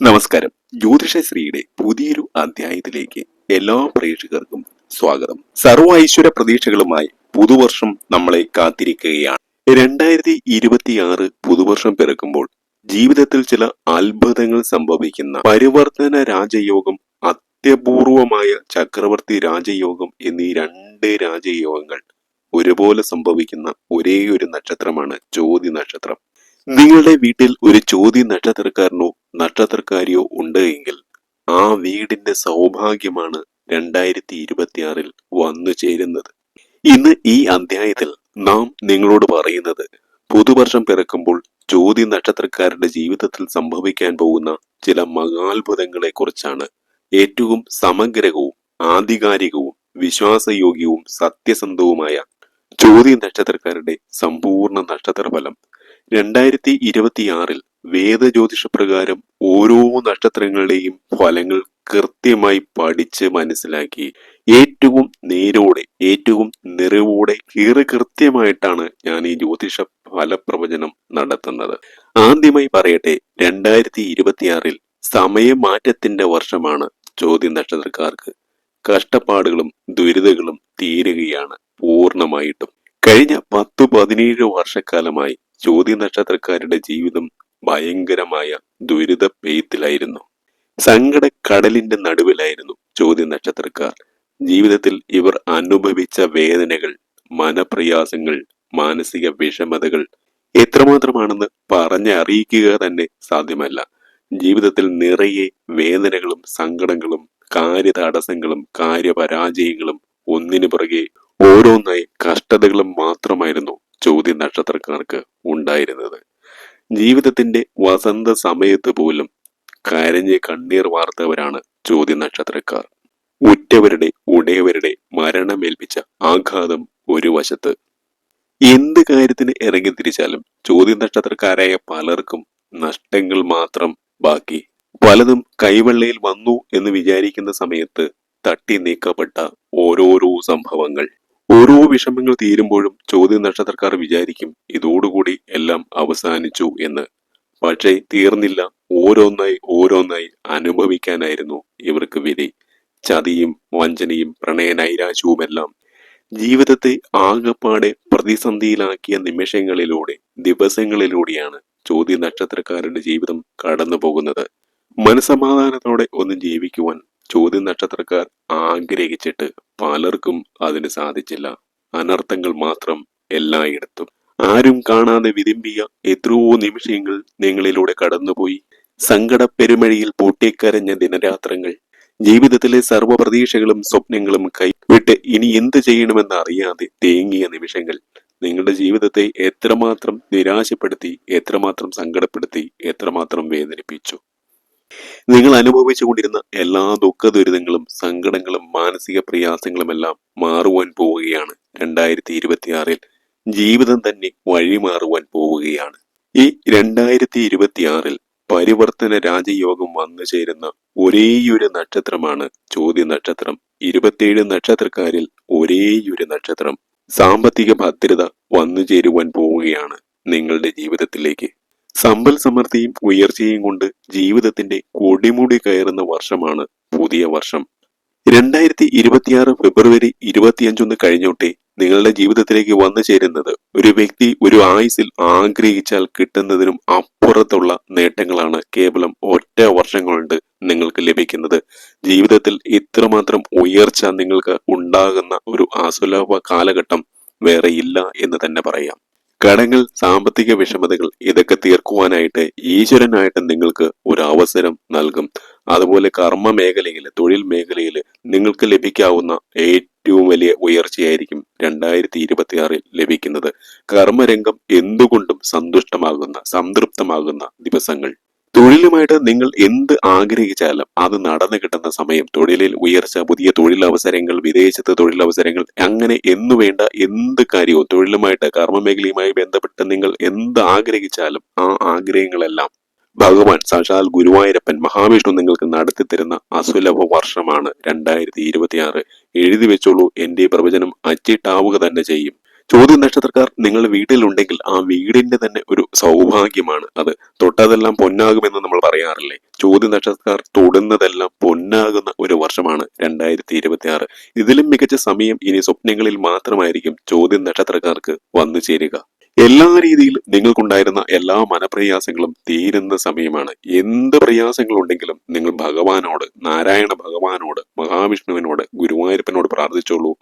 നമസ്കാരം. ജ്യോതിഷശ്രീയുടെ പുതിയൊരു അധ്യായത്തിലേക്ക് എല്ലാ പ്രേക്ഷകർക്കും സ്വാഗതം. സർവ ഐശ്വര്യ പ്രതീക്ഷകളുമായി പുതുവർഷം നമ്മളെ കാത്തിരിക്കുകയാണ്. രണ്ടായിരത്തി ഇരുപത്തിയാറ് പുതുവർഷം പിറക്കുമ്പോൾ ജീവിതത്തിൽ ചില അത്ഭുതങ്ങൾ സംഭവിക്കുന്ന പരിവർത്തന രാജയോഗം അത്യപൂർവമായ ചക്രവർത്തി രാജയോഗം എന്നീ രണ്ട് രാജയോഗങ്ങൾ ഒരുപോലെ സംഭവിക്കുന്ന ഒരേ ഒരു നക്ഷത്രമാണ് ജ്യോതി നക്ഷത്രം. നിങ്ങളുടെ വീട്ടിൽ ഒരു ചോദ്യ നക്ഷത്രക്കാരനോ നക്ഷത്രക്കാരിയോ ഉണ്ട് എങ്കിൽ ആ വീടിന്റെ സൗഭാഗ്യമാണ് രണ്ടായിരത്തി ഇരുപത്തിയാറിൽ വന്നു ചേരുന്നത്. ഇന്ന് ഈ അധ്യായത്തിൽ നാം നിങ്ങളോട് പറയുന്നത് പുതുവർഷം പിറക്കുമ്പോൾ ജ്യോതി നക്ഷത്രക്കാരുടെ ജീവിതത്തിൽ സംഭവിക്കാൻ പോകുന്ന ചില മഹാത്ഭുതങ്ങളെ കുറിച്ചാണ് ഏറ്റവും സമഗ്രവും ആധികാരികവും വിശ്വാസയോഗ്യവും സത്യസന്ധവുമായ ജ്യോതി നക്ഷത്രക്കാരുടെ സമ്പൂർണ നക്ഷത്രഫലം രണ്ടായിരത്തി ഇരുപത്തിയാറിൽ വേദജ്യോതിഷ പ്രകാരം ഓരോ നക്ഷത്രങ്ങളുടെയും ഫലങ്ങൾ കൃത്യമായി പഠിച്ച് മനസ്സിലാക്കി. ഏറ്റവും നേരോടെ ഏറ്റവും നിറവോടെ ഏറെ കൃത്യമായിട്ടാണ് ഞാൻ ഈ ജ്യോതിഷ ഫലപ്രവചനം നടത്തുന്നത്. ആദ്യമായി പറയട്ടെ രണ്ടായിരത്തി ഇരുപത്തിയാറിൽ സമയമാറ്റത്തിന്റെ വർഷമാണ് ചോദ്യ നക്ഷത്രക്കാർക്ക്. കഷ്ടപ്പാടുകളും ദുരിതങ്ങളും തീരുകയാണ് പൂർണമായിട്ടും. കഴിഞ്ഞ പത്തു പതിനേഴ് വർഷക്കാലമായി ജ്യോതി നക്ഷത്രക്കാരുടെ ജീവിതം ഭയങ്കരമായ ദുരിത പെയ്ത്തിലായിരുന്നു. സങ്കട കടലിന്റെ നടുവിലായിരുന്നു ജ്യോതി നക്ഷത്രക്കാർ. ജീവിതത്തിൽ ഇവർ അനുഭവിച്ച വേദനകൾ മനപ്രയാസങ്ങൾ മാനസിക വിഷമതകൾ എത്രമാത്രമാണെന്ന് പറഞ്ഞ് അറിയിക്കുക തന്നെ സാധ്യമല്ല. ജീവിതത്തിൽ നിറയെ വേദനകളും സങ്കടങ്ങളും കാര്യതടസ്സങ്ങളും കാര്യപരാജയങ്ങളും ഒന്നിനു പുറകെ ഓരോന്നായി കഷ്ടതകളും മാത്രമായിരുന്നു ചോദ്യ നക്ഷത്രക്കാർക്ക് ഉണ്ടായിരുന്നത്. ജീവിതത്തിന്റെ വസന്ത സമയത്ത് പോലും കരഞ്ഞ് കണ്ണീർ വാർത്തവരാണ് ചോദ്യ നക്ഷത്രക്കാർ. ഉറ്റവരുടെ ഉടയവരുടെ മരണമേൽപ്പിച്ച ആഘാതം ഒരു വശത്ത്. എന്ത് കാര്യത്തിന് ഇറങ്ങി തിരിച്ചാലും ചോദ്യ നക്ഷത്രക്കാരായ പലർക്കും നഷ്ടങ്ങൾ മാത്രം ബാക്കി. പലതും കൈവെള്ളയിൽ വന്നു എന്ന് വിചാരിക്കുന്ന സമയത്ത് തട്ടി നീക്കപ്പെട്ട ഓരോരോ സംഭവങ്ങൾ. ഓരോ വിഷമങ്ങൾ തീരുമ്പോഴും ചോദ്യ നക്ഷത്രക്കാർ വിചാരിക്കും ഇതോടുകൂടി എല്ലാം അവസാനിച്ചു എന്ന്. പക്ഷേ തീർന്നില്ല. ഓരോന്നായി ഓരോന്നായി അനുഭവിക്കാനായിരുന്നു ഇവർക്ക് വിധി. ചതിയും വഞ്ചനയും പ്രണയനൈരാശ്യവുമെല്ലാം ജീവിതത്തെ ആകപ്പാടെ പ്രതിസന്ധിയിലാക്കിയ നിമിഷങ്ങളിലൂടെ ദിവസങ്ങളിലൂടെയാണ് ചോദ്യ നക്ഷത്രക്കാരുടെ ജീവിതം കടന്നു പോകുന്നത് മനസമാധാനത്തോടെ ഒന്ന് ജീവിക്കുവാൻ ചോദ്യ നക്ഷത്രക്കാർ ആഗ്രഹിച്ചിട്ട് പലർക്കും അതിന് സാധിച്ചില്ല. അനർത്ഥങ്ങൾ മാത്രം എല്ലായിടത്തും. ആരും കാണാതെ വിതിമ്പിയ എത്രയോ നിമിഷങ്ങൾ നിങ്ങളിലൂടെ കടന്നുപോയി. സങ്കട പെരുമഴയിൽ പൊട്ടിക്കരഞ്ഞ ദിനരാത്രങ്ങൾ. ജീവിതത്തിലെ സർവ പ്രതീക്ഷകളും സ്വപ്നങ്ങളും കൈവിട്ട് ഇനി എന്ത് ചെയ്യണമെന്ന് അറിയാതെ തേങ്ങിയ നിമിഷങ്ങൾ. നിങ്ങളുടെ ജീവിതത്തെ എത്രമാത്രം നിരാശപ്പെടുത്തി എത്രമാത്രം സങ്കടപ്പെടുത്തി എത്രമാത്രം വേദനിപ്പിച്ചു. നിങ്ങൾ അനുഭവിച്ചു അനുഭവിച്ചുകൊണ്ടിരുന്ന എല്ലാ ദുഃഖ ദുരിതങ്ങളും സങ്കടങ്ങളും മാനസിക പ്രയാസങ്ങളും എല്ലാം മാറുവാൻ പോവുകയാണ്. രണ്ടായിരത്തി ഇരുപത്തിയാറിൽ ജീവിതം തന്നെ വഴിമാറുവാൻ പോവുകയാണ്. ഈ രണ്ടായിരത്തി ഇരുപത്തിയാറിൽ പരിവർത്തന രാജയോഗം വന്നു ചേരുന്ന ഒരേയൊരു നക്ഷത്രമാണ് ചോദ്യ നക്ഷത്രം ഇരുപത്തിയേഴ് നക്ഷത്രക്കാരിൽ ഒരേയൊരു നക്ഷത്രം സാമ്പത്തിക ഭദ്രത വന്നു ചേരുവാൻ പോവുകയാണ് നിങ്ങളുടെ ജീവിതത്തിലേക്ക്. സമ്പൽ സമൃദ്ധിയും ഉയർച്ചയും കൊണ്ട് ജീവിതത്തിന്റെ കൊടിമുടി കയറുന്ന വർഷമാണ് പുതിയ വർഷം. രണ്ടായിരത്തി ഇരുപത്തിയാറ് ഫെബ്രുവരി ഇരുപത്തിയഞ്ചൊന്ന് കഴിഞ്ഞോട്ടെ നിങ്ങളുടെ ജീവിതത്തിലേക്ക് വന്നു ചേരുന്നത് ഒരു വ്യക്തി ഒരു ആയുസിൽ ആഗ്രഹിച്ചാൽ കിട്ടുന്നതിനും അപ്പുറത്തുള്ള നേട്ടങ്ങളാണ് കേവലം ഒറ്റ വർഷം കൊണ്ട് നിങ്ങൾക്ക് ലഭിക്കുന്നത്. ജീവിതത്തിൽ ഇത്രമാത്രം ഉയർച്ച നിങ്ങൾക്ക് ഉണ്ടാകുന്ന ഒരു അസുലഭ കാലഘട്ടം വേറെ ഇല്ല എന്ന് തന്നെ പറയാം. കടങ്ങൾ സാമ്പത്തിക വിഷമതകൾ ഇതൊക്കെ തീർക്കുവാനായിട്ട് ഈശ്വരനായിട്ട് നിങ്ങൾക്ക് ഒരു അവസരം നൽകും. അതുപോലെ കർമ്മ മേഖലയിൽ തൊഴിൽ മേഖലയിൽ നിങ്ങൾക്ക് ലഭിക്കാവുന്ന ഏറ്റവും വലിയ ഉയർച്ചയായിരിക്കും രണ്ടായിരത്തി ഇരുപത്തിയാറിൽ ലഭിക്കുന്നത്. കർമ്മരംഗം എന്തുകൊണ്ടും സന്തുഷ്ടമാകുന്ന സംതൃപ്തമാകുന്ന ദിവസങ്ങൾ. തൊഴിലുമായിട്ട് നിങ്ങൾ എന്ത് ആഗ്രഹിച്ചാലും അത് നടന്നു കിട്ടുന്ന സമയം തൊഴിലിൽ ഉയർച്ച പുതിയ തൊഴിലവസരങ്ങൾ വിദേശത്ത് തൊഴിലവസരങ്ങൾ അങ്ങനെ എന്നു വേണ്ട എന്ത് കാര്യവും തൊഴിലുമായിട്ട് കർമ്മമേഖലയുമായി ബന്ധപ്പെട്ട് നിങ്ങൾ എന്ത് ആഗ്രഹിച്ചാലും ആ ആഗ്രഹങ്ങളെല്ലാം ഭഗവാൻ സാക്ഷാൽ ഗുരുവായൂരപ്പൻ മഹാവിഷ്ണു നിങ്ങൾക്ക് നടത്തി തരുന്ന അസുലഭ വർഷമാണ് രണ്ടായിരത്തി ഇരുപത്തിയാറ്. എഴുതി വെച്ചോളൂ എന്റെ പ്രവചനം അച്ചിട്ടാവുക തന്നെ ചെയ്യും. ചോദ്യ നക്ഷത്രക്കാർ നിങ്ങൾ വീട്ടിലുണ്ടെങ്കിൽ ആ വീടിന്റെ തന്നെ ഒരു സൗഭാഗ്യമാണ് അത്. തൊട്ടതെല്ലാം പൊന്നാകുമെന്ന് നമ്മൾ പറയാറില്ലേ? ചോദ്യ നക്ഷത്രക്കാർ തൊടുന്നതെല്ലാം പൊന്നാകുന്ന ഒരു വർഷമാണ് രണ്ടായിരത്തി ഇരുപത്തി ആറ് ഇതിലും മികച്ച സമയം ഇനി സ്വപ്നങ്ങളിൽ മാത്രമായിരിക്കും ചോദ്യ നക്ഷത്രക്കാർക്ക് വന്നു ചേരുക. എല്ലാ രീതിയിലും നിങ്ങൾക്കുണ്ടായിരുന്ന എല്ലാ മനപ്രയാസങ്ങളും തീരുന്ന സമയമാണ്. എന്ത് പ്രയാസങ്ങളുണ്ടെങ്കിലും നിങ്ങൾ ഭഗവാനോട് നാരായണ ഭഗവാനോട് മഹാവിഷ്ണുവിനോട് ഗുരുവായൂരപ്പനോട് പ്രാർത്ഥിച്ചോളൂ.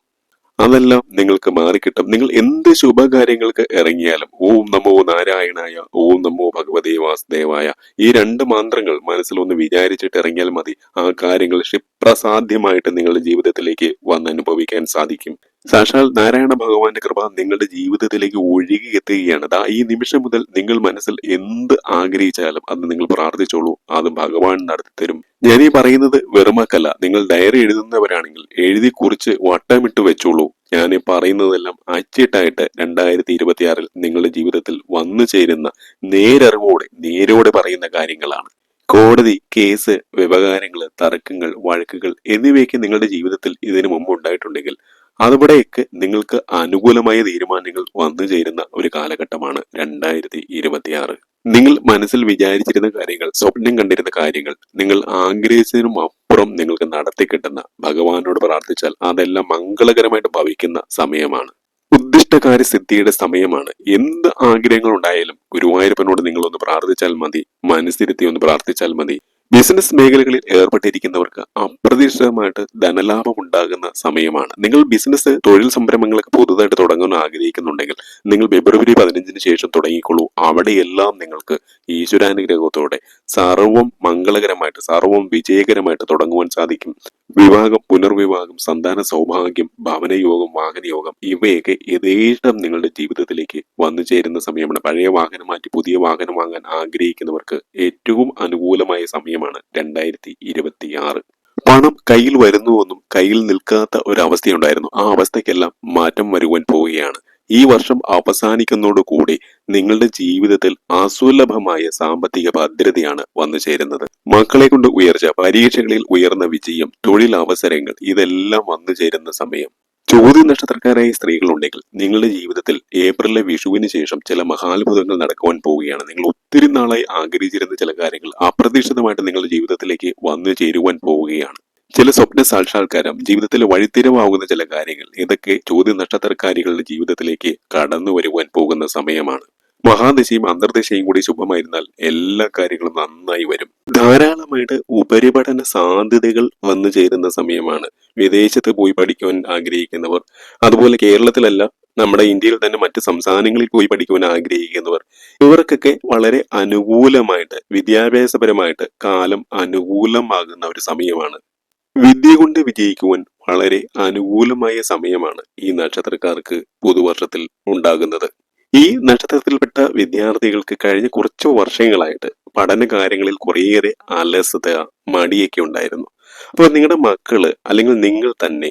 അതെല്ലാം നിങ്ങൾക്ക് മാറിക്കിട്ടും. നിങ്ങൾ എന്ത് ശുഭകാര്യങ്ങൾക്ക് ഇറങ്ങിയാലും ഓം നമോ നാരായണായ ഓം നമോ ഭഗവതേ വാസുദേവായ ഈ രണ്ട് മന്ത്രങ്ങൾ മനസ്സിൽ ഒന്ന് വിചാരിച്ചിട്ട് ഇറങ്ങിയാൽ മതി. ആ കാര്യങ്ങൾ ക്ഷിപ്രസാധ്യമായിട്ട് നിങ്ങളുടെ ജീവിതത്തിലേക്ക് വന്ന് അനുഭവിക്കാൻ സാധിക്കും. സാക്ഷാൽ നാരായണ ഭഗവാന്റെ കൃപ നിങ്ങളുടെ ജീവിതത്തിലേക്ക് ഒഴുകി എത്തുകയാണ്. ദാ ഈ നിമിഷം മുതൽ നിങ്ങൾ മനസ്സിൽ എന്ത് ആഗ്രഹിച്ചാലും അത് നിങ്ങൾ പ്രാർത്ഥിച്ചോളൂ. അത് ഭഗവാൻ നടത്തി തരും. ഈ പറയുന്നത് വെറുമക്കല്ല. നിങ്ങൾ ഡയറി എഴുതുന്നവരാണെങ്കിൽ എഴുതി കുറിച്ച് വട്ടമിട്ട് വെച്ചോളൂ. ഞാൻ ഈ പറയുന്നതെല്ലാം അച്ചിട്ടായിട്ട് രണ്ടായിരത്തി ഇരുപത്തിയാറിൽ നിങ്ങളുടെ ജീവിതത്തിൽ വന്നു ചേരുന്ന നേരറിവോടെ നേരോടെ പറയുന്ന കാര്യങ്ങളാണ്. കോടതി കേസ് വ്യവഹാരങ്ങൾ തർക്കങ്ങൾ വഴക്കുകൾ എന്നിവയൊക്കെ നിങ്ങളുടെ ജീവിതത്തിൽ ഇതിനു മുമ്പ് ഉണ്ടായിട്ടുണ്ടെങ്കിൽ അതുകൂടെയൊക്കെ നിങ്ങൾക്ക് അനുകൂലമായ തീരുമാനങ്ങൾ വന്നു ചേരുന്ന ഒരു കാലഘട്ടമാണ് രണ്ടായിരത്തി ഇരുപത്തിയാറ് നിങ്ങൾ മനസ്സിൽ വിചാരിച്ചിരുന്ന കാര്യങ്ങൾ സ്വപ്നം കണ്ടിരുന്ന കാര്യങ്ങൾ നിങ്ങൾ ആഗ്രഹിച്ചതിനും അപ്പുറം നിങ്ങൾക്ക് നടത്തി കിട്ടുന്ന ഭഗവാനോട് പ്രാർത്ഥിച്ചാൽ അതെല്ലാം മംഗളകരമായിട്ട് ഭവിക്കുന്ന സമയമാണ്. ഉദ്ദിഷ്ടകാര്യ സിദ്ധിയുടെ സമയമാണ്. എന്ത് ആഗ്രഹങ്ങൾ ഉണ്ടായാലും ഗുരുവായൂരപ്പനോട് നിങ്ങൾ ഒന്ന് പ്രാർത്ഥിച്ചാൽ മതി മനസ്സിരുത്തി ഒന്ന് പ്രാർത്ഥിച്ചാൽ മതി. ബിസിനസ് മേഖലകളിൽ ഏർപ്പെട്ടിരിക്കുന്നവർക്ക് അപ്രതീക്ഷിതമായിട്ട് ധനലാഭം ഉണ്ടാകുന്ന സമയമാണ്. നിങ്ങൾ ബിസിനസ് തൊഴിൽ സംരംഭങ്ങളൊക്കെ പുതുതായിട്ട് തുടങ്ങാൻ ആഗ്രഹിക്കുന്നുണ്ടെങ്കിൽ നിങ്ങൾ ഫെബ്രുവരി പതിനഞ്ചിന് ശേഷം തുടങ്ങിക്കൊള്ളൂ അവിടെയെല്ലാം നിങ്ങൾക്ക് ഈശ്വരാനുഗ്രഹത്തോടെ സർവം മംഗളകരമായിട്ട് സർവം വിജയകരമായിട്ട് തുടങ്ങുവാൻ സാധിക്കും. വിവാഹം പുനർവിവാഹം സന്താന സൗഭാഗ്യം ഭവനയോഗം വാഹനയോഗം ഇവയൊക്കെ യഥേഷ്ടം നിങ്ങളുടെ ജീവിതത്തിലേക്ക് വന്നു ചേരുന്ന സമയമാണ്. പഴയ വാഹനം മാറ്റി പുതിയ വാഹനം വാങ്ങാൻ ആഗ്രഹിക്കുന്നവർക്ക് ഏറ്റവും അനുകൂലമായ സമയമാണ് രണ്ടായിരത്തി ഇരുപത്തി ആറ് പണം കയ്യിൽ വരുന്നുവെന്നും കയ്യിൽ നിൽക്കാത്ത ഒരു അവസ്ഥയുണ്ടായിരുന്നു. ആ അവസ്ഥയ്ക്കെല്ലാം മാറ്റം വരുവാൻ പോവുകയാണ്. ഈ വർഷം അവസാനിക്കുന്നതോടുകൂടി നിങ്ങളുടെ ജീവിതത്തിൽ അസുലഭമായ സാമ്പത്തിക ഭദ്രതയാണ് വന്നു ചേരുന്നത്. മക്കളെ കൊണ്ട് ഉയർച്ച പരീക്ഷകളിൽ ഉയർന്ന വിജയം തൊഴിലവസരങ്ങൾ ഇതെല്ലാം വന്നു ചേരുന്ന സമയം. ചോദ്യ നക്ഷത്രക്കാരായ സ്ത്രീകളുണ്ടെങ്കിൽ നിങ്ങളുടെ ജീവിതത്തിൽ ഏപ്രിലിലെ വിഷുവിന് ശേഷം ചില മഹാത്ഭുതങ്ങൾ നടക്കുവാൻ പോവുകയാണ്. നിങ്ങൾ ഒത്തിരി നാളായി ആഗ്രഹിച്ചിരുന്ന ചില കാര്യങ്ങൾ അപ്രതീക്ഷിതമായിട്ട് നിങ്ങളുടെ ജീവിതത്തിലേക്ക് വന്നു ചേരുവാൻ പോവുകയാണ്. ചില സ്വപ്ന സാക്ഷാത്കാരം ജീവിതത്തിൽ വഴിത്തിരവാകുന്ന ചില കാര്യങ്ങൾ. ഇതൊക്കെ ചോദ്യ നക്ഷത്രക്കാരികളുടെ ജീവിതത്തിലേക്ക് കടന്നു വരുവാൻ പോകുന്ന സമയമാണ്. മഹാദശയും അന്തർദശയും കൂടി ശുഭമായിരുന്നാൽ എല്ലാ കാര്യങ്ങളും നന്നായി വരും. ധാരാളമായിട്ട് ഉപരിപഠന സാധ്യതകൾ വന്നു ചേരുന്ന സമയമാണ്. വിദേശത്ത് പോയി പഠിക്കുവാൻ ആഗ്രഹിക്കുന്നവർ അതുപോലെ കേരളത്തിലല്ല നമ്മുടെ ഇന്ത്യയിൽ തന്നെ മറ്റ് സംസ്ഥാനങ്ങളിൽ പോയി പഠിക്കുവാൻ ആഗ്രഹിക്കുന്നവർ ഇവർക്കൊക്കെ വളരെ അനുകൂലമായിട്ട് വിദ്യാഭ്യാസപരമായിട്ട് കാലം അനുകൂലമാകുന്ന ഒരു സമയമാണ്. വിദ്യ കൊണ്ട് വിജയിക്കുവാൻ വളരെ അനുകൂലമായ സമയമാണ് ഈ നക്ഷത്രക്കാർക്ക് പുതുവർഷത്തിൽ ഉണ്ടാകുന്നത്. ഈ നക്ഷത്രത്തിൽപ്പെട്ട വിദ്യാർത്ഥികൾക്ക് കഴിഞ്ഞ കുറച്ചു വർഷങ്ങളായിട്ട് പഠന കാര്യങ്ങളിൽ കുറേയേറെ അലസത മടിയൊക്കെ ഉണ്ടായിരുന്നു. അപ്പോൾ നിങ്ങളുടെ മക്കൾ അല്ലെങ്കിൽ നിങ്ങൾ തന്നെ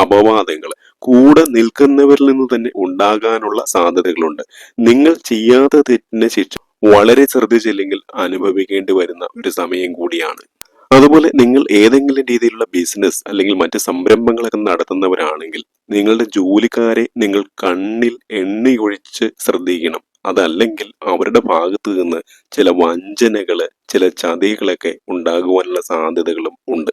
അപവാദങ്ങൾ കൂടെ നിൽക്കുന്നവരിൽ നിന്ന് തന്നെ ഉണ്ടാകാനുള്ള സാധ്യതകളുണ്ട്. നിങ്ങൾ ചെയ്യാത്ത തെറ്റിന് ശിക്ഷ വളരെ ശ്രദ്ധിച്ചില്ലെങ്കിൽ അനുഭവിക്കേണ്ടി വരുന്ന ഒരു സമയം കൂടിയാണ്. അതുപോലെ നിങ്ങൾ ഏതെങ്കിലും രീതിയിലുള്ള ബിസിനസ് അല്ലെങ്കിൽ മറ്റ് സംരംഭങ്ങളൊക്കെ നടത്തുന്നവരാണെങ്കിൽ നിങ്ങളുടെ ജോലിക്കാരെ നിങ്ങൾ കണ്ണിൽ എണ്ണയൊഴിച്ച് ശ്രദ്ധിക്കണം. അതല്ലെങ്കിൽ അവരുടെ ഭാഗത്ത് നിന്ന് ചില വഞ്ചനകൾ ചില ചതികളൊക്കെ ഉണ്ടാകുവാനുള്ള സാധ്യതകളും ഉണ്ട്.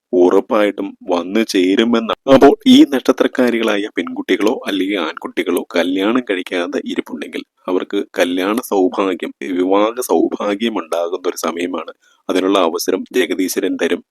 ഉറപ്പായിട്ടും വന്നു ചേരുമെന്നാണ്. അപ്പോൾ ഈ നക്ഷത്രക്കാരികളായ പെൺകുട്ടികളോ അല്ലെങ്കിൽ ആൺകുട്ടികളോ കല്യാണം കഴിക്കാതെ ഇരിപ്പുണ്ടെങ്കിൽ അവർക്ക് കല്യാണ സൗഭാഗ്യം വിവാഹ സൗഭാഗ്യം ഉണ്ടാകുന്ന ഒരു സമയമാണ് അതിനുള്ള അവസരം ജഗദീശ്വരൻ തരും.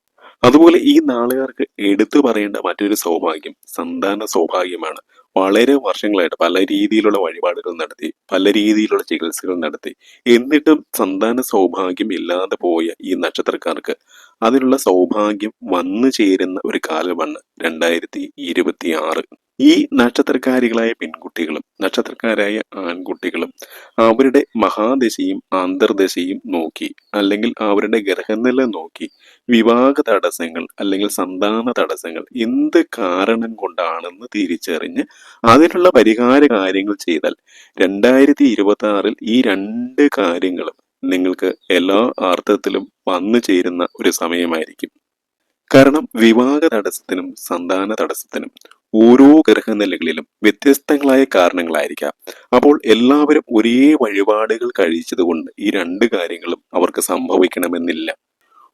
അതുപോലെ ഈ നാളുകാർക്ക് എടുത്തു പറയേണ്ട മറ്റൊരു സൗഭാഗ്യം സന്താന സൗഭാഗ്യമാണ്. വളരെ വർഷങ്ങളായിട്ട് പല രീതിയിലുള്ള വഴിപാടുകൾ നടത്തി പല രീതിയിലുള്ള ചികിത്സകൾ നടത്തി. എന്നിട്ടും സന്താന സൗഭാഗ്യം ഇല്ലാതെ പോയ ഈ നക്ഷത്രക്കാർക്ക് അതിനുള്ള സൗഭാഗ്യം വന്നു ചേരുന്ന ഒരു കാലമാണ് രണ്ടായിരത്തി ഇരുപത്തി ആറ് ഈ നക്ഷത്രക്കാരികളായ പെൺകുട്ടികളും നക്ഷത്രക്കാരായ ആൺകുട്ടികളും അവരുടെ മഹാദശയും അന്തർദശയും നോക്കി അല്ലെങ്കിൽ അവരുടെ ഗ്രഹനില നോക്കി വിവാഹ തടസ്സങ്ങൾ അല്ലെങ്കിൽ സന്താന തടസ്സങ്ങൾ എന്ത് കാരണം കൊണ്ടാണെന്ന് തിരിച്ചറിഞ്ഞ് അതിനുള്ള പരിഹാര കാര്യങ്ങൾ ചെയ്താൽ രണ്ടായിരത്തി ഇരുപത്തി ആറിൽ ഈ രണ്ട് കാര്യങ്ങളും നിങ്ങൾക്ക് എല്ലാ അർത്ഥത്തിലും വന്നു ചേരുന്ന ഒരു സമയമായിരിക്കും. കാരണം വിവാഹ തടസ്സത്തിനും സന്താന തടസ്സത്തിനും ഓരോ ഗ്രഹനിലകളിലും വ്യത്യസ്തങ്ങളായ കാരണങ്ങളായിരിക്കാം. അപ്പോൾ എല്ലാവരും ഒരേ വഴിപാടുകൾ കഴിച്ചതുകൊണ്ട് ഈ രണ്ട് കാര്യങ്ങളും അവർക്ക് സംഭവിക്കണമെന്നില്ല.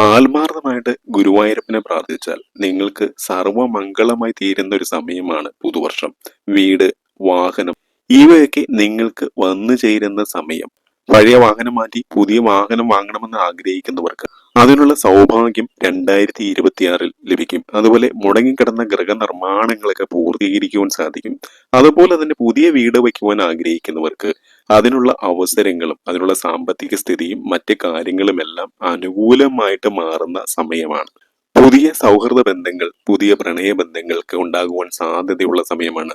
ആത്മാർത്ഥമായിട്ട് ഗുരുവായൂരപ്പനെ പ്രാർത്ഥിച്ചാൽ നിങ്ങൾക്ക് സർവമംഗളമായി തീരുന്ന ഒരു സമയമാണ് പുതുവർഷം. വീട് വാഹനം ഇവയൊക്കെ നിങ്ങൾക്ക് വന്നു ചേരുന്ന സമയം. പഴയ വാഹനം മാറ്റി പുതിയ വാഹനം വാങ്ങണമെന്ന് ആഗ്രഹിക്കുന്നവർക്ക് അതിനുള്ള സൗഭാഗ്യം രണ്ടായിരത്തി ഇരുപത്തിയാറിൽ ലഭിക്കും. അതുപോലെ മുടങ്ങിക്കിടന്ന ഗൃഹനിർമ്മാണങ്ങളൊക്കെ പൂർത്തീകരിക്കുവാൻ സാധിക്കും. അതുപോലെ തന്നെ പുതിയ വീട് വയ്ക്കുവാൻ ആഗ്രഹിക്കുന്നവർക്ക് അതിനുള്ള അവസരങ്ങളും അതിനുള്ള സാമ്പത്തിക സ്ഥിതിയും മറ്റ് കാര്യങ്ങളുമെല്ലാം അനുകൂലമായിട്ട് മാറുന്ന സമയമാണ്. പുതിയ സൗഹൃദ ബന്ധങ്ങൾ പുതിയ പ്രണയ ബന്ധങ്ങൾക്ക് ഉണ്ടാകുവാൻ സാധ്യതയുള്ള സമയമാണ്.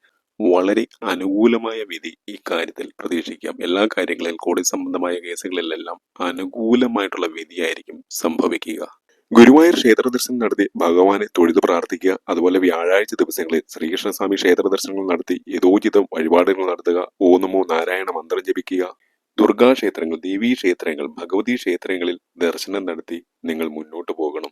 വളരെ അനുകൂലമായ വിധി കാര്യത്തിൽ പ്രതീക്ഷിക്കാം. എല്ലാ കാര്യങ്ങളിൽ കോടതി സംബന്ധമായ കേസുകളിലെല്ലാം അനുകൂലമായിട്ടുള്ള വിധിയായിരിക്കും സംഭവിക്കുക. ഗുരുവായൂർ ക്ഷേത്ര ദർശനം നടത്തി ഭഗവാനെ തൊഴുത് പ്രാർത്ഥിക്കുക. അതുപോലെ വ്യാഴാഴ്ച ദിവസങ്ങളിൽ ശ്രീകൃഷ്ണസ്വാമി ക്ഷേത്ര ദർശനങ്ങൾ നടത്തി യഥോചിതം വഴിപാടുകൾ നടത്തുക. ഓനമോ നാരായണ മന്ത്രം ജപിക്കുക. ദുർഗാ ക്ഷേത്രങ്ങൾ ദേവീ ക്ഷേത്രങ്ങൾ ഭഗവതി ക്ഷേത്രങ്ങളിൽ ദർശനം നടത്തി നിങ്ങൾ മുന്നോട്ട് പോകണം.